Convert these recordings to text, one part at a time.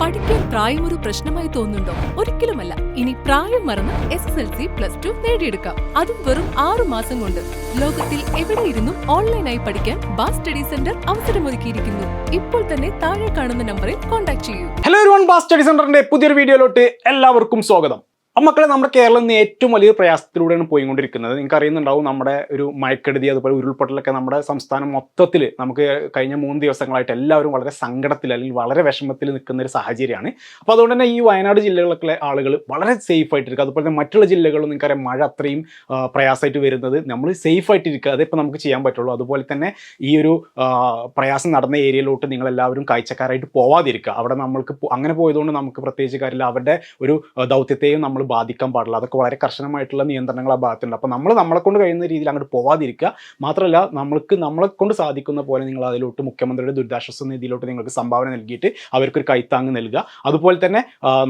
പഠിക്കാൻ പ്രായം ഒരു പ്രശ്നമായി തോന്നുന്നുണ്ടോ? ഒരിക്കലുമല്ല. ഇനി പ്രായം മറന്ന് S S L C plus two നേടിയെടുക്കാം. അതും വെറും ആറു മാസം കൊണ്ട്. ലോകത്തിൽ എവിടെ ഇരുന്നും ഓൺലൈനായി പഠിക്കാൻ ബാസ് സ്റ്റഡി സെന്റർ അവസരമൊരുക്കിയിരിക്കുന്നു. ഇപ്പോൾ തന്നെ താഴെ കാണുന്ന നമ്പറിൽ കോൺടാക്ട് ചെയ്യൂ. ഹലോ ബാസ് സ്റ്റഡി സെന്ററിന്റെ പുതിയൊരു വീഡിയോയിലോട്ട് എല്ലാവർക്കും സ്വാഗതം. അപ്പം മക്കളെ നമ്മുടെ കേരളം ഇന്ന് ഏറ്റവും വലിയ പ്രയാസത്തിലൂടെയാണ് പോയിക്കൊണ്ടിരിക്കുന്നത്. നിങ്ങൾക്ക് അറിയുന്നുണ്ടാവും നമ്മുടെ ഒരു മയക്കെടുതി അതുപോലെ ഉരുൾപൊട്ടലൊക്കെ നമ്മുടെ സംസ്ഥാനം മൊത്തത്തിൽ നമുക്ക് കഴിഞ്ഞ മൂന്ന് ദിവസങ്ങളായിട്ട് എല്ലാവരും വളരെ സങ്കടത്തിൽ അല്ലെങ്കിൽ വളരെ വിഷമത്തിൽ നിൽക്കുന്ന ഒരു സാഹചര്യമാണ്. അപ്പോൾ അതുകൊണ്ട് തന്നെ ഈ വയനാട് ജില്ലകളിലൊക്കെ ആളുകൾ വളരെ സേഫ് ആയിട്ടിരിക്കുക അതുപോലെ തന്നെ മറ്റുള്ള ജില്ലകളിലും നിങ്ങൾക്കറിയാം മഴ അത്രയും പ്രയാസമായിട്ട് വരുന്നത്. നമ്മൾ സേഫ് ആയിട്ടിരിക്കുക അതിപ്പോൾ നമുക്ക് ചെയ്യാൻ പറ്റുള്ളൂ. അതുപോലെ തന്നെ ഈ ഒരു പ്രയാസം നടന്ന ഏരിയയിലോട്ട് നിങ്ങൾ എല്ലാവരും കാഴ്ചക്കാരായിട്ട് പോവാതിരിക്കുക. അവിടെ നമ്മൾക്ക് അങ്ങനെ പോയതുകൊണ്ട് നമുക്ക് പ്രത്യേകിച്ച് കാര്യമില്ല. അവരുടെ ഒരു ദൗത്യത്തെയും നമ്മൾ ബാധിക്കാൻ പാടില്ല. അതൊക്കെ വളരെ കർശനമായിട്ടുള്ള നിയന്ത്രണങ്ങൾ ആ ഭാഗത്തുണ്ട്. അപ്പോൾ നമ്മൾ നമ്മളെ കൊണ്ട് കഴിയുന്ന രീതിയിൽ അങ്ങോട്ട് പോവാതിരിക്കുക. മാത്രമല്ല നമ്മൾക്ക് നമ്മളെ കൊണ്ട് സാധിക്കുന്ന പോലെ നിങ്ങൾ അതിലോട്ട് മുഖ്യമന്ത്രിയുടെ ദുരിതാശ്വാസ നിധിയിലോട്ട് നിങ്ങൾക്ക് സംഭാവന നൽകിയിട്ട് അവർക്കൊരു കൈത്താങ് നൽകുക. അതുപോലെ തന്നെ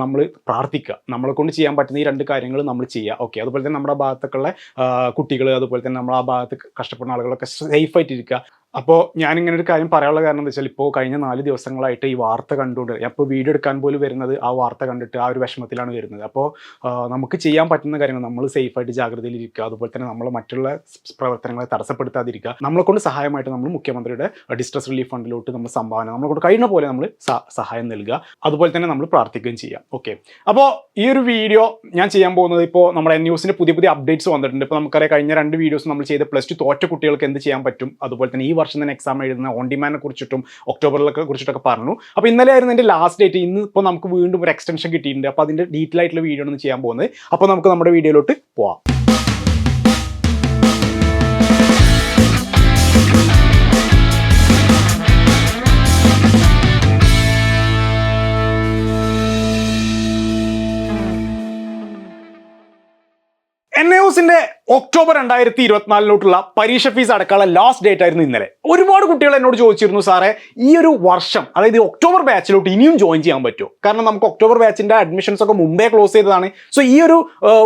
നമ്മൾ പ്രാർത്ഥിക്കുക. നമ്മളെ കൊണ്ട് ചെയ്യാൻ പറ്റുന്ന ഈ രണ്ട് കാര്യങ്ങൾ നമ്മൾ ചെയ്യുക. ഓക്കെ. അതുപോലെ തന്നെ നമ്മുടെ ഭാഗത്തൊക്കെയുള്ള കുട്ടികൾ അതുപോലെ തന്നെ നമ്മൾ ആ ഭാഗത്ത് കഷ്ടപ്പെടുന്ന ആളുകളൊക്കെ സേഫ് ആയിട്ടിരിക്കുക. അപ്പോൾ ഞാനിങ്ങനെ ഒരു കാര്യം പറയാനുള്ള കാരണം എന്താ വെച്ചാൽ ഇപ്പോൾ കഴിഞ്ഞ നാല് ദിവസങ്ങളായിട്ട് ഈ വാർത്ത കണ്ടുകൊണ്ട് അപ്പോൾ വീഡിയോ എടുക്കാൻ പോലും വരുന്നത് ആ വാർത്ത കണ്ടിട്ട് ആ ഒരു വിഷമത്തിലാണ് വരുന്നത്. അപ്പോൾ നമുക്ക് ചെയ്യാൻ പറ്റുന്ന കാര്യങ്ങൾ നമ്മൾ സേഫായിട്ട് ജാഗ്രതയിൽ ഇരിക്കുക. അതുപോലെ തന്നെ നമ്മൾ മറ്റുള്ള പ്രവർത്തനങ്ങളെ തടസ്സപ്പെടുത്താതിരിക്കുക. നമ്മളെ കൊണ്ട് സഹായമായിട്ട് നമ്മൾ മുഖ്യമന്ത്രിയുടെ ഡിസ്ട്രസ് റിലീഫ് ഫണ്ടിലോട്ട് നമ്മൾ സംഭാവന നമ്മളെ കൊണ്ട് കഴിയുന്ന പോലെ നമ്മൾ സഹായം നൽകുക. അതുപോലെ തന്നെ നമ്മൾ പ്രാർത്ഥിക്കുകയും ചെയ്യാം. ഓക്കെ. അപ്പോൾ ഈ ഒരു വീഡിയോ ഞാൻ ചെയ്യാൻ പോകുന്നത് ഇപ്പോൾ നമ്മുടെ ന്യൂസിന്റെ പുതിയ പുതിയ അപ്ഡേറ്റ്സ് വന്നിട്ടുണ്ട്. ഇപ്പോൾ നമുക്കറിയാം കഴിഞ്ഞ രണ്ട് വീഡിയോസ് നമ്മൾ ചെയ്ത പ്ലസ് ടു തോറ്റ കുട്ടികൾക്ക് എന്ത് ചെയ്യാൻ പറ്റും? അതുപോലെ തന്നെ ഈ വർഷം തന്നെ എക്സാം എഴുതുന്ന ഓൺ ഡിമാൻഡിനെ കുറിച്ചിട്ടും ഒക്ടോബറിലൊക്കെ കുറിച്ചിട്ടൊക്കെ പറഞ്ഞു. അപ്പോൾ ഇന്നലെ ആയിരുന്നു എന്റെ ലാസ്റ്റ് ഡേറ്റ് ഇന്ന് ഇപ്പോൾ നമുക്ക് വീണ്ടും ഒരു എക്സ്റ്റൻഷൻ കിട്ടിയിട്ടുണ്ട്. അപ്പോൾ അതിന്റെ ഡീറ്റെയിൽ ആയിട്ടുള്ള വീഡിയോ ആണ് ചെയ്യാൻ പോകുന്നത്. അപ്പോൾ നമുക്ക് നമ്മുടെ വീഡിയോയിലോട്ട് പോവാം. ന്യൂസിന്റെ ഒക്ടോബർ രണ്ടായിരത്തി ഇരുപത്തിനാലിലോട്ടുള്ള പരീക്ഷ ഫീസ് അടക്കാനുള്ള ലാസ്റ്റ് ഡേറ്റ് ആയിരുന്നു ഇന്നലെ. ഒരുപാട് കുട്ടികൾ എന്നോട് ചോദിച്ചിരുന്നു സാറേ ഈ ഒരു വർഷം അതായത് ഒക്ടോബർ ബാച്ചിലോട്ട് ഇനിയും ജോയിൻ ചെയ്യാൻ പറ്റുമോ? കാരണം നമുക്ക് ഒക്ടോബർ ബാച്ചിന്റെ അഡ്മിഷൻസ് ഒക്കെ മുമ്പേ ക്ലോസ് ചെയ്തതാണ്. സോ ഈ ഒരു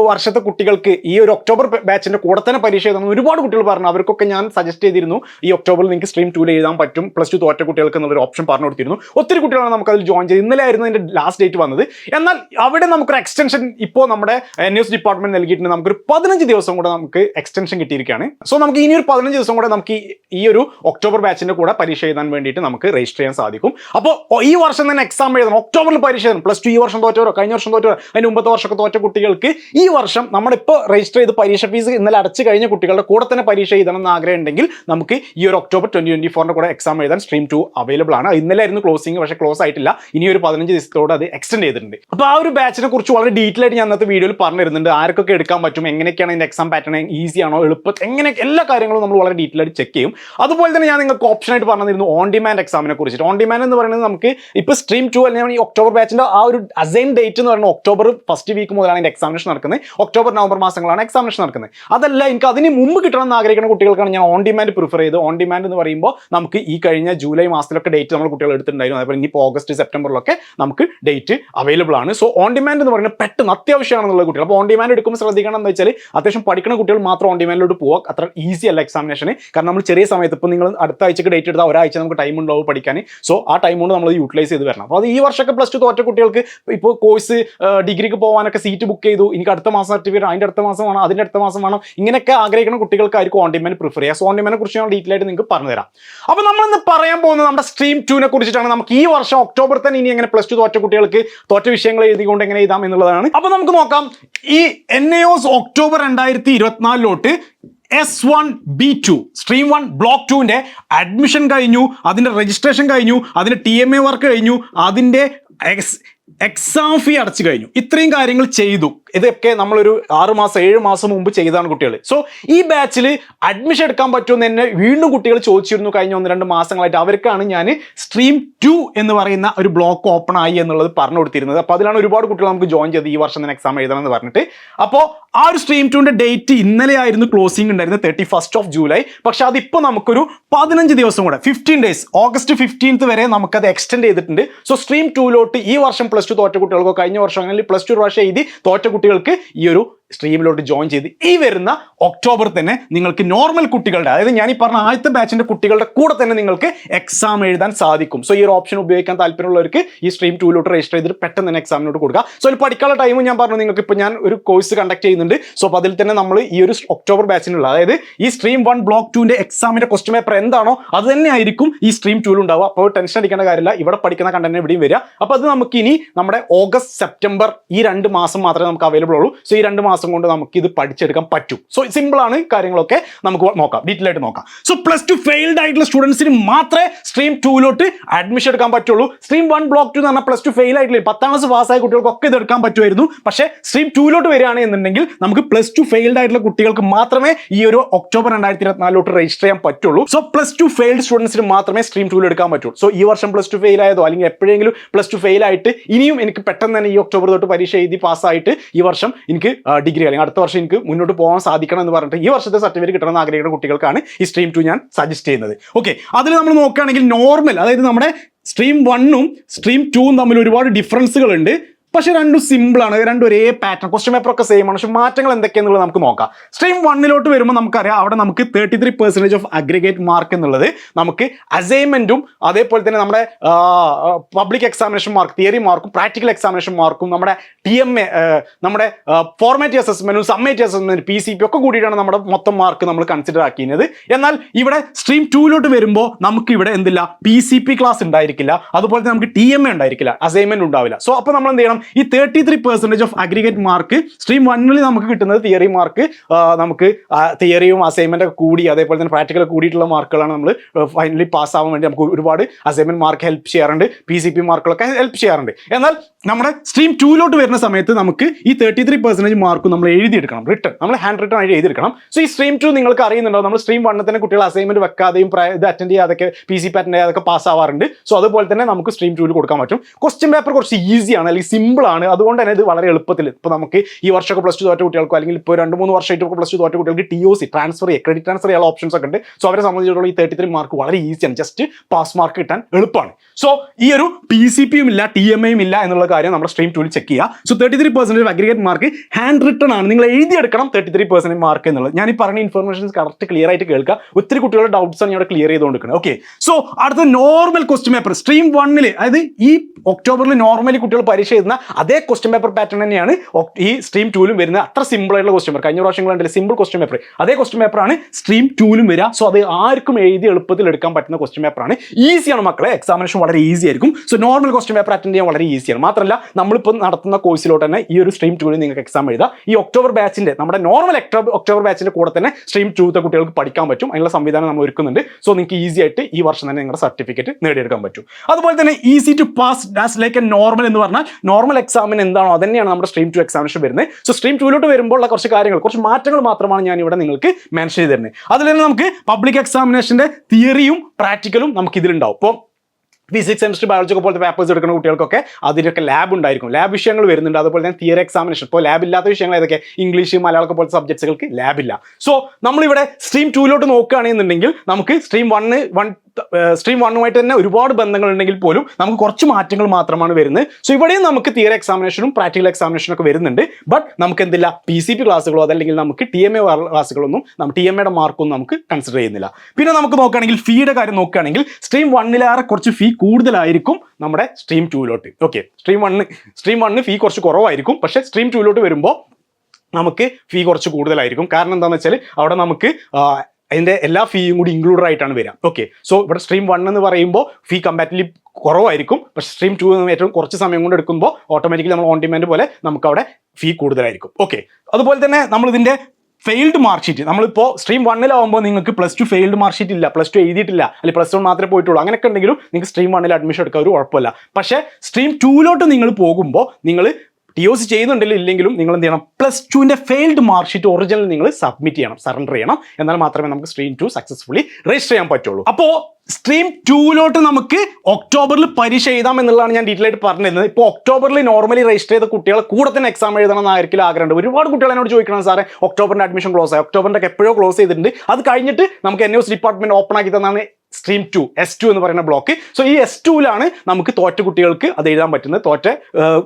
വർഷത്തെ കുട്ടികൾക്ക് ഈ ഒരു ഒക്ടോബർ ബാച്ചിന്റെ കൂടെ തന്നെ പരീക്ഷ എഴുതണം ഒരുപാട് കുട്ടികൾ പറഞ്ഞു. അവർക്കൊക്കെ ഞാൻ സജസ്റ്റ് ചെയ്തിരുന്നു ഈ ഒക്ടോബറിൽ നിങ്ങൾക്ക് സ്ട്രീം ടൂൽ എഴുതാൻ പറ്റും പ്ലസ് ടു തോറ്റ കുട്ടികൾക്ക് എന്നുള്ളൊരു ഓപ്ഷൻ പറഞ്ഞു കൊടുത്തിരുന്നു. ഒത്തിരി കുട്ടികളാണ് നമുക്ക് അതിൽ ജോയിൻ ചെയ്ത് ഇന്നലെ ആയിരുന്നു അതിന്റെ ലാസ്റ്റ് ഡേറ്റ് വന്നത്. എന്നാൽ അവിടെ നമുക്കൊരു എക്സ്റ്റൻഷൻ ഇപ്പോൾ നമ്മുടെ എൻ എസ് ഡിപ്പാർട്ട്മെന്റ് നൽകിയിട്ടുണ്ട്. നമുക്കൊരു പതിനഞ്ച് ദിവസം കൂടെ നമുക്ക് എക്സ്റ്റൻഷൻ കിട്ടിയിരിക്കുകയാണ്. സോ നമുക്ക് ഇനി ഒരു പതിനഞ്ച് ദിവസം കൂടെ നമുക്ക് ഈ- ഈ ഒരു ഒക്ടോബർ ബാച്ചിന്റെ കൂടെ പരീക്ഷ എഴുതാൻ വേണ്ടിയിട്ട് നമുക്ക് രജിസ്റ്റർ ചെയ്യാൻ സാധിക്കും. അപ്പോൾ ഈ വർഷം തന്നെ എക്സാം എഴുതണം. ഒക്ടോബറിൽ പരീക്ഷ എഴുതണം. പ്ലസ് ടു ഈ വർഷം തോറ്റവരോ കഴിഞ്ഞ വർഷം തോറ്റവരോ അതിന് മുമ്പത്തെ വർഷമൊക്കെ തോറ്റ കുട്ടികൾക്ക് ഈ വർഷം നമ്മളിപ്പോൾ രജിസ്റ്റർ ചെയ്ത് പരീക്ഷ ഫീസ് ഇന്നലെ അടച്ചു കഴിഞ്ഞ കുട്ടികളുടെ കൂടെ തന്നെ പരീക്ഷ എഴുതണം എന്ന് ആഗ്രഹം ഉണ്ടെങ്കിൽ നമുക്ക് ഈ ഒരു ഒക്ടോബർ ട്വന്റി ട്വന്റി ഫോറിന്റെ കൂടെ എക്സാം എഴുതാൻ സ്ട്രീം ടു അവൈലബിൾ ആണ്. ഇന്നലെ ആയിരുന്നു ക്ലോസിംഗ് പക്ഷേ ക്ലോസ് ആയിട്ടില്ല. ഇനി ഒരു പതിനഞ്ച് ദിവസത്തോടെ അത് എക്സ്റ്റെൻഡ് ചെയ്തിട്ടുണ്ട്. അപ്പോൾ ആ ഒരു ബാച്ചിനെ കുറിച്ച് വളരെ ഡീറ്റെയിൽ ആയിട്ട് ഞാൻ അന്നത്തെ വീഡിയോയിൽ പറഞ്ഞിരുന്നുണ്ട്. ആർക്കൊക്കെ എടുക്കാൻ പറ്റും? എങ്ങനെയൊക്കെയാണ് ഇതിന്റെ എക്സാം പാറ്റേൺ ഈസി ആണോ എളുപ്പം എങ്ങനെ എല്ലാ കാര്യങ്ങളും നമ്മൾ വളരെ ഡീറ്റെയിൽ ആയിട്ട് ചെക്ക് ചെയ്യും. അതുപോലെ തന്നെ ഞാൻ നിങ്ങൾക്ക് ഓപ്ഷൻ ആയിട്ട് പറഞ്ഞിരുന്നു ഓൺ ഡിമാൻഡ് എക്സാമിനെ കുറിച്ചിട്ട്. ഓൺ ഡിമാൻഡ് എന്ന് പറയുന്നത് നമുക്ക് ഇപ്പോൾ സ്ട്രീം ടു അല്ലെങ്കിൽ ഈ ഒക്ടോബർ ബാച്ചിന്റെ ആ ഒരു അസൈൻ ഡേറ്റ് എന്ന് പറയുന്നത് ഒക്ടോബർ ഫസ്റ്റ് വീക്ക് മുതലാണ് എന്റെ എക്സാമിനേഷൻ നടക്കുന്നത്. ഒക്ടോബർ നവംബർ മാസങ്ങളാണ് എക്സാമിനേഷൻ നടക്കുന്നത്. അതല്ല എനിക്ക് അതിന് മുമ്പ് കിട്ടണമെന്ന് ആഗ്രഹിക്കുന്ന കുട്ടികൾക്കാണ് ഞാൻ ഓൺ ഡിമാൻഡ് പ്രിഫർ ചെയ്ത് ഓൺ ഡിമാൻഡ് എന്ന് പറയുമ്പോൾ നമുക്ക് ഈ കഴിഞ്ഞ ജൂലൈ മാസത്തിലൊക്കെ ഡേറ്റ് നമ്മൾ കുട്ടികൾ എടുത്തിട്ടുണ്ടായിരുന്നു. അതേപോലെ ഇനി ഓഗസ്റ്റ് സെപ്റ്റംബറിലൊക്കെ നമുക്ക് ഡേറ്റ് അവൈലബിൾ ആണ്. സോ ഓൺ ഡിമാൻഡ് എന്ന് പറയുന്നത് പെട്ടെന്ന് അത്യാവശ്യമാണെന്നുള്ള കുട്ടികൾ. അപ്പോൾ ഓൺ ഡിമാൻഡ് എടുക്കുമ്പോൾ ശ്രദ്ധിക്കണം എന്ന് വെച്ചാൽ അത്യാവശ്യം പഠിക്കുന്ന കുട്ടികൾ മാത്രം ഓൺ ഡിമാൻഡിലോട്ട് പോവുക അത്ര ഈസി അല്ല എക്സാമിനേഷന് കാരണം നമ്മൾ ചെറിയ സമയത്ത് ഇപ്പോൾ നിങ്ങൾ അടുത്ത ആഴ്ചക്ക് ഡേറ്റ് എടുത്താൽ ഒരാഴ്ച നമുക്ക് ടൈം ഉണ്ടാവും പഠിക്കാൻ. സോ ആ ടൈം കൊണ്ട് നമ്മൾ യൂട്ടിലൈസ് ചെയ്ത് വരണം. അപ്പോൾ അത് ഈ വർഷമൊക്കെ പ്ലസ് ടു തോറ്റ കുട്ടികൾക്ക് ഇപ്പോൾ കോഴ്സ് ഡിഗ്രിക്ക് പോകാനൊക്കെ സീറ്റ് ബുക്ക് ചെയ്തു. എനിക്ക് അടുത്ത മാസം സർട്ടിഫിക്കറ്റ് അതിന്റെ അടുത്ത മാസം വേണം അതിന്റെ അടുത്ത മാസം വേണം. ഇങ്ങനെയൊക്കെ ആഗ്രഹിക്കുന്ന കുട്ടികൾക്കായിരിക്കും ഓൺ ഡിമാൻഡ് പ്രിഫർ ചെയ്യുക. സോ ഓൺ ഡിമാൻഡിനെ കുറിച്ച് ഞാൻ ഡീറ്റെയിൽ ആയിട്ട് നിങ്ങൾക്ക് പറഞ്ഞു തരാം. അപ്പോൾ നമ്മൾ ഇന്ന് പറയാൻ പോകുന്നത് നമ്മുടെ സ്ട്രീം ടൂനെ കുറിച്ചിട്ടാണ്. നമുക്ക് ഈ വർഷം ഒക്ടോബർ തന്നെ ഇനി എങ്ങനെ പ്ലസ് ടു തോറ്റ കുട്ടികൾക്ക് തോറ്റ വിഷയങ്ങൾ എഴുതിക്കൊണ്ട് എങ്ങനെ എഴുതാം എന്നുള്ളതാണ്. അപ്പോൾ നമുക്ക് നോക്കാം. ഈ എൻ എ ഒക്ടോബർ രണ്ടായിരത്തി ഇരുപത്തിനാലിലോട്ട് S one B two stream one block ടുവിന്റെ അഡ്മിഷൻ കഴിഞ്ഞു അതിന്റെ രജിസ്ട്രേഷൻ കഴിഞ്ഞു അതിന്റെ ടി എം എ വർക്ക് കഴിഞ്ഞു അതിന്റെ എക്സ് എക്സാം ഫീ അടച്ചു കഴിഞ്ഞു. ഇത്രയും കാര്യങ്ങൾ ചെയ്തു. ഇതൊക്കെ നമ്മളൊരു ആറ് മാസം ഏഴ് മാസം മുമ്പ് ചെയ്തതാണ് കുട്ടികൾ സോ ഈ ബാച്ചിൽ അഡ്മിഷൻ എടുക്കാൻ പറ്റുമെന്ന് എന്നെ വീണ്ടും കുട്ടികൾ ചോദിച്ചിരുന്നു കഴിഞ്ഞ ഒന്ന് രണ്ട് മാസങ്ങളായിട്ട്. അവർക്കാണ് ഞാൻ സ്ട്രീം ടു എന്ന് പറയുന്ന ഒരു ബ്ലോക്ക് ഓപ്പൺ ആയി എന്നുള്ളത് പറഞ്ഞു കൊടുത്തിരുന്നത്. അപ്പോൾ അതിലാണ് ഒരുപാട് കുട്ടികൾ നമുക്ക് ജോയിൻ ചെയ്ത് ഈ വർഷം തന്നെ എക്സാം എഴുതണം എന്ന് പറഞ്ഞിട്ട്. അപ്പോൾ ആ ഒരു സ്ട്രീം ടുവിന്റെ ഡേറ്റ് ഇന്നലെ ആയിരുന്നു ക്ലോസിംഗ് ഉണ്ടായിരുന്നത് തേർട്ടി ഫസ്റ്റ് ഓഫ് ജൂലൈ പക്ഷെ അതിപ്പോൾ നമുക്കൊരു പതിനഞ്ച് ദിവസം കൂടെ ഫിഫ്റ്റീൻ ഡേയ്സ് ഓഗസ്റ്റ് ഫിഫ്റ്റീൻത്ത് വരെ നമുക്കത് എക്സ്റ്റെൻഡ് ചെയ്തിട്ടുണ്ട്. സോ സ്ട്രീം ടുവിലോട്ട് ഈ വർഷം പ്ലസ് ടു തോറ്റ കുട്ടികൾക്കോ കഴിഞ്ഞ വർഷം അല്ലെങ്കിൽ പ്ലസ് ടു പ്രാവശ്യം എഴുതി തോറ്റ കുട്ടികൾക്ക് ഈ ഒരു സ്ട്രീമിലോട്ട് ജോയിൻ ചെയ്ത് ഈ വരുന്ന ഒക്ടോബർ തന്നെ നിങ്ങൾക്ക് നോർമൽ കുട്ടികളുടെ അതായത് ഞാൻ ഈ പറഞ്ഞ ആദ്യത്തെ ബാച്ചിന്റെ കുട്ടികളുടെ കൂടെ തന്നെ നിങ്ങൾക്ക് എക്സാം എഴുതാൻ സാധിക്കും. സോ ഈ ഒരു ഓപ്ഷൻ ഉപയോഗിക്കാൻ താല്പര്യമുള്ളവർക്ക് ഈ സ്ട്രീം ടൂലോട്ട് രജിസ്റ്റർ ചെയ്തിട്ട് പെട്ടെന്ന് തന്നെ എക്സാമിനോട് കൊടുക്കുക. സോ ഒരു പഠിക്കാനുള്ള ടൈമും ഞാൻ പറഞ്ഞു നിങ്ങൾക്ക് ഇപ്പോൾ ഞാൻ ഒരു കോഴ്സ് കണ്ടക്ട് ചെയ്യുന്നുണ്ട്. സോ അപ്പോൾ അതിൽ തന്നെ നമ്മൾ ഈ ഒരു ഒക്ടോബർ ബാച്ചിനുള്ള അതായത് ഈ സ്ട്രീം വൺ ബ്ലോക്ക് ടുവിന്റെ എക്സാമിന്റെ ക്വസ്റ്റ്യൻ പേപ്പർ എന്താണോ അത് തന്നെ ആയിരിക്കും ഈ സ്ട്രീം ടൂൾ ഉണ്ടാവുക. അപ്പോൾ ടെൻഷൻ അടിക്കേണ്ട കാര്യമില്ല. ഇവിടെ പഠിക്കുന്ന കണ്ടന്റ് ഇവിടെയും വരിക. അപ്പോൾ അത് നമുക്ക് ഇനി നമ്മുടെ ഓഗസ്റ്റ് സെപ്റ്റംബർ ഈ രണ്ട് മാസം മാത്രമേ നമുക്ക് അവൈലബിൾ ഉള്ളൂ. സോ ഈ രണ്ട് മാസം കൊണ്ട് നമുക്ക് ഇത് പഠിച്ചെടുക്കാൻ പറ്റും. സോ സിമ്പിൾ ആണ്. കാര്യങ്ങളൊക്കെ നമുക്ക് നോക്കാം. ഡീറ്റെയിൽ ആയിട്ട് നോക്കാം. സോ പ്ലസ് ടു ഫെയിൽഡ് ആയിട്ടുള്ള സ്റ്റുഡൻസിന് മാത്രമേ സ്ട്രീം ടൂലോട്ട് അഡ്മിഷൻ എടുക്കാൻ പറ്റുള്ളൂ. സ്ട്രീം വൺ ബ്ലോക്ക് ടു എന്ന് പറഞ്ഞാൽ പ്ലസ് ടു ഫെയിൽ ആയിട്ടില്ല പത്താം ക്ലാസ് പാസ്സായ കുട്ടികൾക്കൊക്കെ ഇത് എടുക്കാൻ പറ്റുമായിരുന്നു. പക്ഷേ സ്ട്രീം ടൂലോട്ട് വരികയാണ് എന്നുണ്ടെങ്കിൽ നമുക്ക് പ്ലസ് ടു ഫെയിൽഡ് ആയിട്ടുള്ള കുട്ടികൾക്ക് മാത്രമേ ഈ ഒരു ഒക്ടോബർ രണ്ടായിരത്തി ഇരുപത്തിനാലിലോട്ട് രജിസ്റ്റർ ചെയ്യാൻ പറ്റുള്ളൂ. സോ പ്ലസ് ടു ഫെയിൽഡ് സ്റ്റുഡൻസിന് മാത്രമേ സ്ട്രീം ടൂൽ എടുക്കാൻ പറ്റുള്ളൂ. സോ ഈ വർഷം പ്ലസ് ടു ഫെയിൽ ആയതോ അല്ലെങ്കിൽ എപ്പോഴെങ്കിലും പ്ലസ് ടു ഫെയിൽ ആയിട്ട് ഇനിയും എനിക്ക് പെട്ടെന്ന് തന്നെ ഈ ഒക്ടോബർ തൊട്ട് പരീക്ഷ എഴുതി പാസ്സായിട്ട് ഈ വർഷം എനിക്ക് ഡിഗ്രി അല്ലെങ്കിൽ അടുത്ത വർഷം എനിക്ക് മുന്നോട്ട് പോകാൻ സാധിക്കണം എന്ന് പറഞ്ഞിട്ട് ഈ വർഷത്തെ സർട്ടിഫിക്കറ്റ് കിട്ടണമെന്ന് ആഗ്രഹിക്കുന്ന കുട്ടികൾക്കാണ് ഈ സ്ട്രീം ടു ഞാൻ സജസ്റ്റ് ചെയ്യുന്നത്. ഓക്കെ അതിൽ നമ്മൾ നോക്കുകയാണെങ്കിൽ നോർമൽ അതായത് നമ്മുടെ സ്ട്രീം വണ്ണും സ്ട്രീം ടൂവും തമ്മിൽ ഒരുപാട് ഡിഫറൻസുകൾ ഉണ്ട് പക്ഷേ രണ്ടും സിമ്പിൾ ആണ്. രണ്ടും ഒരേ പാറ്റേൺ ക്വസ്റ്റ്യൻ പേപ്പർ ഒക്കെ സെയിം ആണ്. പക്ഷേ മാറ്റങ്ങൾ എന്തൊക്കെയാണെന്നുള്ളത് നമുക്ക് നോക്കാം. സ്ട്രീം വണ്ണിലോട്ട് വരുമ്പോൾ നമുക്കറിയാം അവിടെ നമുക്ക് thirty three percentage of aggregate mark എന്നുള്ളത് നമുക്ക് അസൈൻമെന്റും അതേപോലെ തന്നെ നമ്മുടെ പബ്ലിക് എക്സാമിനേഷൻ മാർക്ക് തിയറി മാർക്കും പ്രാക്ടിക്കൽ എക്സാമിനേഷൻ മാർക്കും നമ്മുടെ ടി എം എ നമ്മുടെ formative അസസ്മെന്റും summative assessment P C P ഒക്കെ കൂടിയിട്ടാണ് നമ്മുടെ മൊത്തം മാർക്ക് നമ്മൾ കൺസിഡർ ആക്കിയത് എന്നാൽ ഇവിടെ സ്ട്രീം ടൂയിലോട്ട് വരുമ്പോൾ നമുക്ക് ഇവിടെ എന്തില്ല? പി സി പി ക്ലാസ് ഉണ്ടായിരിക്കില്ല. അതുപോലെ തന്നെ നമുക്ക് ടി എം എ ഉണ്ടായിരിക്കില്ല. അസൈൻമെന്റ് ഉണ്ടാവില്ല. സോ അപ്പോൾ നമ്മൾ എന്ത് ചെയ്യണം? ഈ thirty three percentage of aggregate mark stream വണ്ണിൽ നമുക്ക് കിട്ടുന്നത് തിയറി മാർക്ക് നമുക്ക് തിയറിയും അസൈൻമെന്റ് ഒക്കെ കൂടി അതേപോലെ തന്നെ പ്രാക്ടിക്കൽ കൂടിയിട്ടുള്ള മാർക്കുകളാണ് നമ്മൾ ഫൈനലി പാസ്സാവാൻ വേണ്ടി നമുക്ക് ഒരുപാട് അസൈൻമെന്റ് മാർക്ക് ഹെൽപ്പ് ചെയ്യാറുണ്ട് പി സി പി മാർക്കുകളൊക്കെ ഹെൽപ്പ് ചെയ്യാറുണ്ട്. എന്നാൽ നമ്മുടെ സ്ട്രീം ടൂയിലോട്ട് വരുന്ന സമയത്ത് നമുക്ക് ഈ തേർട്ടി ത്രീ പെർസെന്റേജ് മാർക്ക് നമ്മൾ എഴുതിയെടുക്കണം. റിട്ടേൺ നമ്മൾ ഹാൻഡ് റിട്ടേൺ ആയിട്ട് എഴുതിയെടുക്കണം. സോ ഈ സ്ട്രീം ടു നിങ്ങൾക്ക് അറിയുന്നുണ്ടോ? നമ്മൾ സ്ട്രീം വണ്ണിൽ തന്നെ കുട്ടികൾ അസൈൻമെന്റ് വെക്കാതെയും ഇത് അറ്റൻഡ് ചെയ്യാതൊക്കെ പി സി പാറ്റിന്റെ അതൊക്കെ പാസ് ആവാറുണ്ട്. സോ അതുപോലെ തന്നെ നമുക്ക് സ്ട്രീം ടൂവിൽ കൊടുക്കാൻ പറ്റും. ക്വസ്റ്റ്യൻ പേപ്പർ കുറച്ച് ഈസിയാണ് അല്ലെങ്കിൽ സിമ്പിൾ ആണ്. അതുകൊണ്ട് തന്നെ ഇത് വളരെ എളുപ്പത്തിൽ ഇപ്പോൾ നമുക്ക് ഈ വർഷമൊക്കെ പ്ലസ് ടു തോറ്റ കുട്ടികൾക്കോ അല്ലെങ്കിൽ ഇപ്പോൾ രണ്ട് മൂന്ന് വർഷമായിട്ട് പ്ലസ് ടു തോറ്റ കുട്ടികൾക്ക് ടി ഒ സി ട്രാൻസ്ഫർ ചെയ്യുക ക്രെഡിറ്റ് ട്രാൻസ്ഫർ ചെയ്യാനുള്ള ഓപ്ഷൻസ് ഒക്കെ ഉണ്ട്. സോ അവരെ സംബന്ധിച്ചിടത്തോളം ഈ തേർട്ടി ത്രീ മാർക്ക് വളരെ ഈസിയാണ് ജസ്റ്റ് പാസ് മാർക്ക് കിട്ടാൻ എളുപ്പമാണ്. സോ ഈ ഒരു പി സി പിയും ഇല്ല ടി എം എയും ഇല്ല എന്നുള്ള കാര്യം നമ്മുടെ സ്ട്രീം ടൂവിൽ ചെക്ക് ചെയ്യുക so thirty three percentage aggregate mark hand written ആണ്. നിങ്ങൾ എഴുതിയെടുക്കണം തേർട്ടി ത്രീ പെർസെന്റേജ് മാർക്ക് എന്നുള്ളത്. ഞാൻ ഈ പറഞ്ഞ ഇൻഫർമേഷൻസ് കറക്റ്റ് ക്ലിയർ ആയിട്ട് കേൾക്കുക. ഒത്തിരി കുട്ടികളുടെ ഡൗട്ട്സ് ആണ് ഞാൻ ക്ലിയർ ചെയ്തുകൊണ്ടിരിക്കുന്നത്. ഓക്കെ സോ അടുത്ത നോർമൽ ക്വസ്റ്റ്യൻ പേപ്പർ സ്ട്രീം വണ്ണിൽ അതായത് ഈ ഒക്ടോബറിൽ നോർമലി കുട്ടികൾ പരീക്ഷ എഴുതുന്ന അതേ ക്വസ്റ്റ്യൻ പേപ്പർ പാറ്റേൺ തന്നെയാണ് ഈ സ്ട്രീം ടൂലും വരുന്നത് അത്ര സിമ്പിൾ ആയിട്ടുള്ള ക്വസ്റ്റ്യൻ പേപ്പർ കഴിഞ്ഞ പ്രാവശ്യം കണ്ടില്ല? സിമ്പിൾ ക്വസ്റ്റ്യൻ പേപ്പർ അതേ ക്വസ്റ്റ്യൻ ആണ് സ്ട്രീം ടൂലും വരിക സോ അത് ആർക്കും എഴുതി എളുപ്പത്തിൽ എടുക്കാൻ പറ്റുന്ന ക്വസ്റ്റ്യൻ ആണ്. ഈസിയാണ് മക്കളെ. എക്സാമിനേഷൻ വളരെ ഈസി ആയിരിക്കും. So normal question paper attend ചെയ്യാൻ വളരെ ഈസിയാണ് മാത്രമല്ല നമ്മളിപ്പോൾ നടത്തുന്ന കോഴ്സിലോട്ട് തന്നെ ഈ ഒരു സ്ട്രീം ടൂവിൽ നിങ്ങൾക്ക് എക്സാം എഴുതാം. ഈ ഒക്ടോബർ ബാച്ചിന്റെ നമ്മുടെ നോർമൽ ഒക്ടോബർ ബാച്ചിന്റെ കൂടെ തന്നെ സ്ട്രീം ടൂത്തെ കുട്ടികൾക്ക് പഠിക്കാൻ പറ്റും. അതിനുള്ള സംവിധാനം നമ്മൾ ഒരുക്കുന്നുണ്ട്. സോ നിങ്ങൾക്ക് ഈസി ആയിട്ട് ഈ വർഷം തന്നെ നിങ്ങളുടെ സർട്ടിഫിക്കറ്റ് നേടിയെടുക്കാൻ പറ്റും. അതുപോലെ തന്നെ easy to pass does like a normal എന്ന് പറഞ്ഞാൽ നോർമൽ എക്സാമിന് എന്താണോ അതന്നെയാണ് തന്നെയാണ് നമ്മുടെ സ്ട്രീം ടു എക്സാമിനേഷൻ വരുന്നത്. സോ സ്ട്രീം ടൂലോട്ട് വരുമ്പോൾ ഉള്ള കുറച്ച് കാര്യങ്ങൾ കുറച്ച് മാറ്റങ്ങൾ മാത്രമാണ് ഞാൻ ഇവിടെ നിങ്ങൾക്ക് മെൻഷൻ ചെയ്ത് തരുന്നത് അതിൽ തന്നെ നമുക്ക് പബ്ലിക് എക്സാമിനേഷന്റെ തിയറിയും പ്രാക്ടിക്കലും നമുക്ക് ഇതിലുണ്ടാവും. ഇപ്പോൾ ഫിസിക്സ് കെമിസ്ട്രി ബയോളജി ഒക്കെ പോലത്തെ പേപ്പേഴ്സ് എടുക്കുന്ന കുട്ടികൾക്കൊക്കെ അതിലൊക്കെ ലാബ് ഉണ്ടായിരിക്കും. ലാബ് വിഷയങ്ങൾ വരുന്നുണ്ട്. അതുപോലെ തന്നെ തിയറി എക്സാമിനേഷൻ ഇപ്പോൾ ലാബ് ഇല്ലാത്ത വിഷയങ്ങൾ ഏതൊക്കെ? ഇംഗ്ലീഷ് മലയാളം പോലത്തെ സബ്ജക്ട്സുകൾക്ക് ലാബ് ഇല്ല. സോ നമ്മളിവിടെ സ്ട്രീം ടൂയിലോട്ട് നോക്കുകയാണെന്നുണ്ടെങ്കിൽ നമുക്ക് സ്ട്രീം വണ്ണ് വൺ സ്ട്രീം വണ്ണുമായിട്ട് തന്നെ ഒരുപാട് ബന്ധങ്ങൾ ഉണ്ടെങ്കിൽ പോലും നമുക്ക് കുറച്ച് മാറ്റങ്ങൾ മാത്രമാണ് വരുന്നത്. സോ ഇവിടെയും നമുക്ക് തിയറി എക്സാമിനേഷനും പ്രാക്ടിക്കൽ എക്സാമിനേഷനും ഒക്കെ വരുന്നുണ്ട്. ബട്ട് നമുക്ക് എന്തില്ല? പി സി പി ക്ലാസ്സുകളോ അതല്ലെങ്കിൽ നമുക്ക് ടി എം എ ക്ലാസ്സുകളൊന്നും നമ്മൾ ടി എം എയുടെ മാർക്കൊന്നും നമുക്ക് കൺസിഡർ ചെയ്യുന്നില്ല. പിന്നെ നമുക്ക് നോക്കുകയാണെങ്കിൽ ഫീയുടെ കാര്യം നോക്കുകയാണെങ്കിൽ സ്ട്രീം വണ്ണിലേറെ കുറച്ച് ഫീ കൂടുതലായിരിക്കും നമ്മുടെ stream ടൂയിലോട്ട് okay stream one stream one fee കുറച്ച് കുറവായിരിക്കും. പക്ഷേ സ്ട്രീം ടൂയിലോട്ട് വരുമ്പോൾ നമുക്ക് ഫീ കുറച്ച് കൂടുതലായിരിക്കും. കാരണം എന്താണെന്ന് വെച്ചാൽ അവിടെ നമുക്ക് അതിന്റെ എല്ലാ ഫീയും കൂടി ഇൻക്ലൂഡഡ് ആയിട്ടാണ് വരിക. ഓക്കെ സോ ഇവിടെ സ്ട്രീം വൺ എന്ന് പറയുമ്പോൾ ഫീ കമ്പാറ്റലി കുറവായിരിക്കും. പക്ഷേ സ്ട്രീം ടു എന്ന് ഏറ്റവും കുറച്ച് സമയം കൊണ്ട് എടുക്കുമ്പോൾ ഓട്ടോമാറ്റിക്കലി നമ്മൾ ഓൺ ഡിമാൻഡ് പോലെ നമുക്ക് അവിടെ ഫീ കൂടുതലായിരിക്കും. ഓക്കെ അതുപോലെ തന്നെ നമ്മൾ ഇതിന്റെ ഫെയിൽഡ് മാർക്ക് ഷീറ്റ് നമ്മളിപ്പോൾ സ്ട്രീം വണ്ണിലാവുമ്പോൾ നിങ്ങൾക്ക് plus two failed mark sheet ഇല്ല. പ്ലസ് ടു എഴുതിയിട്ടില്ല. അല്ലെങ്കിൽ പ്ലസ് വൺ മാത്രമേ പോയിട്ടുള്ളൂ. അങ്ങനെയൊക്കെ ഉണ്ടെങ്കിലും നിങ്ങൾക്ക് സ്ട്രീം വണ്ണിൽ അഡ്മിഷൻ എടുക്കാൻ ഒരു കുഴപ്പമില്ല. പക്ഷേ സ്ട്രീം ടൂവിലോട്ട് നിങ്ങൾ പോകുമ്പോൾ നിങ്ങൾ ടി ഒ സി ചെയ്യുന്നുണ്ടെങ്കിലും ഇല്ലെങ്കിലും നിങ്ങൾ എന്ത് ചെയ്യണം? പ്ലസ് ടുവിന്റെ ഫെയിൽഡ് മാർക്ക് ഷീറ്റ് ഒറിജിനൽ നിങ്ങൾ സബ്മിറ്റ് ചെയ്യണം സറണ്ടർ ചെയ്യണം. എന്നാൽ മാത്രമേ നമുക്ക് സ്ട്രീം ടു സക്സസ്ഫുള്ളി രജിസ്റ്റർ ചെയ്യാൻ പറ്റുള്ളൂ. അപ്പോൾ സ്ട്രീം ടൂവിലോട്ട് നമുക്ക് ഒക്ടോബറിൽ പരീക്ഷ എഴുതാം എന്നുള്ളതാണ് ഞാൻ ഡീറ്റെയിൽ ആയിട്ട് പറഞ്ഞിരുന്നത്. ഇപ്പോൾ ഒക്ടോബറിൽ നോർമലി രജിസ്റ്റർ ചെയ്ത കുട്ടികളെ കൂടെ തന്നെ എക്സാം എഴുതണം എന്നായിരിക്കും ആഗ്രഹമുണ്ട്. ഒരുപാട് കുട്ടികൾ എന്നോട് ചോദിക്കണം സാറേ ഒക്ടോബറിന്റെ അഡ്മിഷൻ ക്ലോസ് ആയി? ഒക്ടോബറിന്റെ എപ്പോഴോ ക്ലോസ് ചെയ്തിട്ടുണ്ട്. അത് കഴിഞ്ഞിട്ട് നമുക്ക് എൻ ഡിപ്പാർട്ട്മെന്റ് ഓപ്പൺ ആക്കി തന്നാണ് സ്ട്രീം ടു എസ് ടു എന്ന് പറയുന്ന ബ്ലോക്ക് സോ ഈ എസ് ടുവിലാണ് നമുക്ക് തോറ്റ കുട്ടികൾക്ക് അത് എഴുതാൻ പറ്റുന്നത്. തോറ്റ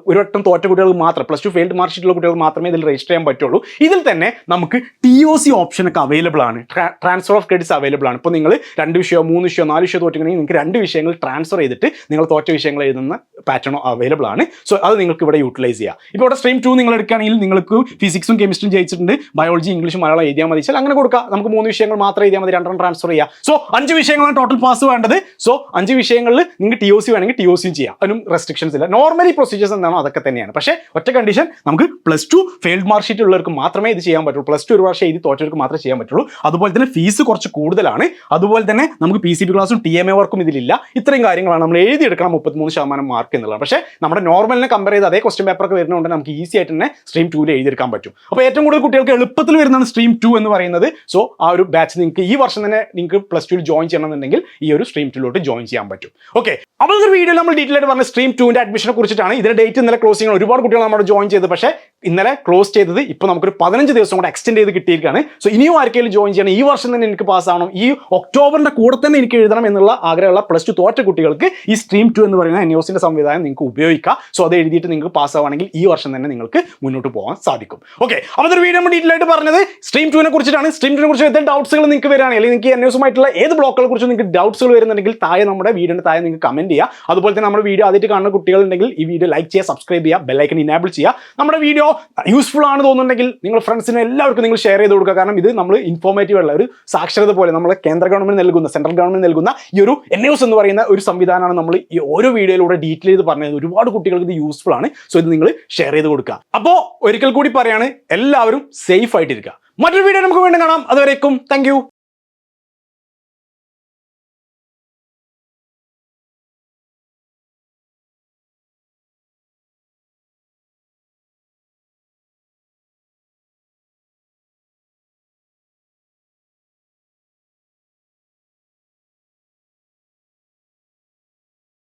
ഒരു വട്ടം തോറ്റ കുട്ടികൾക്ക് മാത്രം പ്ലസ് ടു ഫെയിൽഡ് മാർക്ക് ഷീറ്റുള്ള കുട്ടികൾ മാത്രമേ ഇതിൽ രജിസ്റ്റർ ചെയ്യാൻ പറ്റുള്ളൂ. ഇതിൽ തന്നെ നമുക്ക് ടി ഒ സി ഓപ്ഷൻ ഒക്കെ അവൈലബിൾ ആണ്. ട്രാൻസ്ഫർ ഓഫ് ക്രെഡിറ്റ്സ് അവൈലബിൾ ആണ്. ഇപ്പോൾ നിങ്ങൾ രണ്ട് വിഷയമോ മൂന്ന് വിഷയോ നാല് വിഷയമോ തോറ്റുകയാണെങ്കിൽ നിങ്ങൾക്ക് രണ്ട് വിഷയങ്ങൾ ട്രാൻസ്ഫർ ചെയ്തിട്ട് നിങ്ങൾ തോറ്റ വിഷയങ്ങൾ എഴുതുന്ന പാറ്റേണോ അവൈലബിൾ ആണ്. സോ അത് നിങ്ങൾക്ക് ഇവിടെ യൂട്ടിലൈസ് ചെയ്യാം. ഇപ്പോൾ ഇവിടെ സ്ട്രീം ടു നിങ്ങൾ എടുക്കുകയാണെങ്കിൽ നിങ്ങൾക്ക് ഫിസിക്സും കെമിസ്ട്രിയും ജയിച്ചിട്ടുണ്ട്. ബയോളജി ഇംഗ്ലീഷും മലയാളം എഴുതിയാൽ മതി. അങ്ങനെ കൊടുക്കാം. നമുക്ക് മൂന്ന് വിഷയങ്ങൾ മാത്രം എഴുതിയാൽ മതി. രണ്ടെണ്ണം ട്രാൻസ്ഫർ ചെയ്യാം. സോ അഞ്ച് വിഷയങ്ങളാണ് ടോട്ടൽ പാസ് വേണ്ടത്. സോ അഞ്ച് വിഷയങ്ങളിൽ നിങ്ങൾക്ക് ടി ഒ സി വേണമെങ്കിൽ ടി ഒ സിയും ചെയ്യാം. അതിനും റെസ്ട്രിക്ഷൻസ് ഇല്ല. നോർമലി പ്രൊസീജിയേഴ്സ് എന്താണോ? അതൊക്കെ തന്നെയാണ്. പക്ഷേ ഒറ്റ കണ്ടീഷൻ നമുക്ക് plus two failed mark sheet ഉള്ളവർക്ക് മാത്രമേ ഇത് ചെയ്യാൻ പറ്റുള്ളൂ. പ്ലസ് ടു ഒരു വർഷം എഴുതി തോറ്റവർക്ക് മാത്രമേ ചെയ്യാൻ പറ്റുള്ളൂ. അതുപോലെ തന്നെ ഫീസ് കുറച്ച് കൂടുതലാണ്. അതുപോലെ തന്നെ നമുക്ക് പി സി ബി ക്ലാസ്സും ടി എം എ വർക്കും ഇതിലില്ല. ഇത്രയും കാര്യങ്ങളാണ് നമ്മൾ എഴുതിയെടുക്കണം മുപ്പത്തിമൂന്ന് ശതമാനം മാർക്ക് എന്നുള്ളത്. പക്ഷേ നമ്മുടെ നോർമലിനെ കമ്പയർ ചെയ്ത് അതേ ക്വസ്റ്റ്യൻ പേപ്പർ ഒക്കെ വരുന്നതുകൊണ്ട് നമുക്ക് ഈസി ആയിട്ട് തന്നെ സ്ട്രീം ടൂവിൽ എഴുതിയെടുക്കാൻ പറ്റും. അപ്പോൾ ഏറ്റവും കൂടുതൽ കുട്ടികൾക്ക് എളുപ്പത്തിൽ വരുന്നതാണ് സ്ട്രീം ടു എന്ന് പറയുന്നത്. സോ ആ ഒരു ബാച്ച് നിങ്ങൾക്ക് ഈ വർഷം തന്നെ നിങ്ങൾക്ക് പ്ലസ് ടുവിൽ ജോയിൻ ചെയ്യണമെന്നുണ്ടെങ്കിൽ ഈ ഒരു സ്ട്രീം ടൂലോട്ട് ജോയിൻ ചെയ്യാൻ പറ്റും. ഓക്കെ അപ്പോൾ ഇതൊരു വീഡിയോ നമ്മൾ ഡീറ്റെയിൽ ആയിട്ട് പറഞ്ഞ സ്ട്രീം ടുവിന്റെ അഡ്മിഷനെ കുറിച്ചിട്ടാണ് ഇതിന്റെ ഡേറ്റ് ഇന്നലെ ക്ലോസ് ചെയ്യുന്നത് ഒരുപാട് കുട്ടികൾ നമ്മുടെ ജോയിൻ ചെയ്ത് പക്ഷേ ഇന്നലെ ക്ലോസ് ചെയ്തത് ഇപ്പോൾ നമുക്കൊരു പതിനഞ്ച് ദിവസം കൂടെ എക്സ്റ്റെൻഡ് ചെയ്ത് കിട്ടിയിരിക്കുകയാണ്. സോ ഇനിയും ആർക്കെങ്കിലും ജോയിൻ ചെയ്യണം ഈ വർഷം തന്നെ എനിക്ക് പാസ് ആവണം ഈ ഒക്ടോബറിന്റെ കൂടെ തന്നെ എനിക്ക് എഴുതണം എന്നുള്ള ആഗ്രഹമുള്ള പ്ലസ് ടു തോറ്റ കുട്ടികൾക്ക് ഈ സ്ട്രീം ടു എന്ന് പറയുന്ന എൻയോസിന്റെ സംവിധാനം നിങ്ങൾക്ക് ഉപയോഗിക്കാം. സോ അത് എഴുതിയിട്ട് നിങ്ങൾക്ക് പാസ് ആവുകയാണെങ്കിൽ ഈ വർഷം തന്നെ നിങ്ങൾക്ക് മുന്നോട്ട് പോകാൻ സാധിക്കും. ഓക്കെ അപ്പോൾ ഒരു വീഡിയോ നമ്മൾ ഡീറ്റെയിൽ ആയിട്ട് പറഞ്ഞത് സ്ട്രീം ടുവിനെ കുറിച്ചിട്ടാണ്. സ്ട്രീം ടുവിനെ കുറിച്ച് എന്തെങ്കിലും ഡൗട്ട്സുകൾ നിങ്ങൾക്ക് വരികയാണെങ്കിൽ അല്ലെങ്കിൽ നിങ്ങൾക്ക് എൻയോസുമായിട്ടുള്ള ഏത് ബ്ലോക്കുകളെ കുറിച്ച് നിങ്ങൾക്ക് ഡൗട്ട്സുകൾ വരുന്നുണ്ടെങ്കിൽ താഴെ നമ്മുടെ വീഡിയോയുടെ താഴെ നിങ്ങൾക്ക് കമന്റ് ചെയ്യുക അതുപോലെ തന്നെ നമ്മുടെ വീഡിയോ ആദ്യമായിട്ട് കാണുന്ന കുട്ടികളുണ്ടെങ്കിൽ ഈ വീഡിയോ ലൈക്ക് ചെയ്യുക സബ്സ്ക്രൈബ് ചെയ്യുക ബെല്ലൈക്കൺ ഇനാബിൾ ചെയ്യുക. നമ്മുടെ വീഡിയോ യൂസ്ഫുൾ ആണ് തോന്നുന്നുണ്ടെങ്കിൽ നിങ്ങൾ ഫ്രണ്ട്സിനെ എല്ലാവർക്കും നിങ്ങൾ ഷെയർ ചെയ്ത് കൊടുക്കുക. കാരണം ഇത് നമ്മൾ ഇൻഫോർമേറ്റീവ് ഉള്ള ഒരു സാക്ഷരത പോലെ നമ്മൾ കേന്ദ്ര ഗവൺമെന്റ് നൽകുന്ന സെൻട്രൽ ഗവൺമെന്റ് നൽകുന്ന ഈ ഒരു എൻ എസ് എന്ന് പറയുന്ന ഒരു സംവിധാനമാണ് നമ്മൾ ഈ ഓരോ വീഡിയോയിലൂടെ ഡീറ്റെയിൽ ചെയ്ത് പറഞ്ഞത്. ഒരുപാട് കുട്ടികൾക്ക് ഇത് യൂസ്ഫുൾ ആണ്. സോ ഇത് നിങ്ങൾ ഷെയർ ചെയ്ത് കൊടുക്കുക. അപ്പോൾ ഒരിക്കൽ കൂടി പറയാണ് എല്ലാവരും സേഫ് ആയിട്ടിരിക്കുക. മറ്റൊരു വീഡിയോ നമുക്ക് വീണ്ടും കാണാം. അതുവരേക്കും താങ്ക്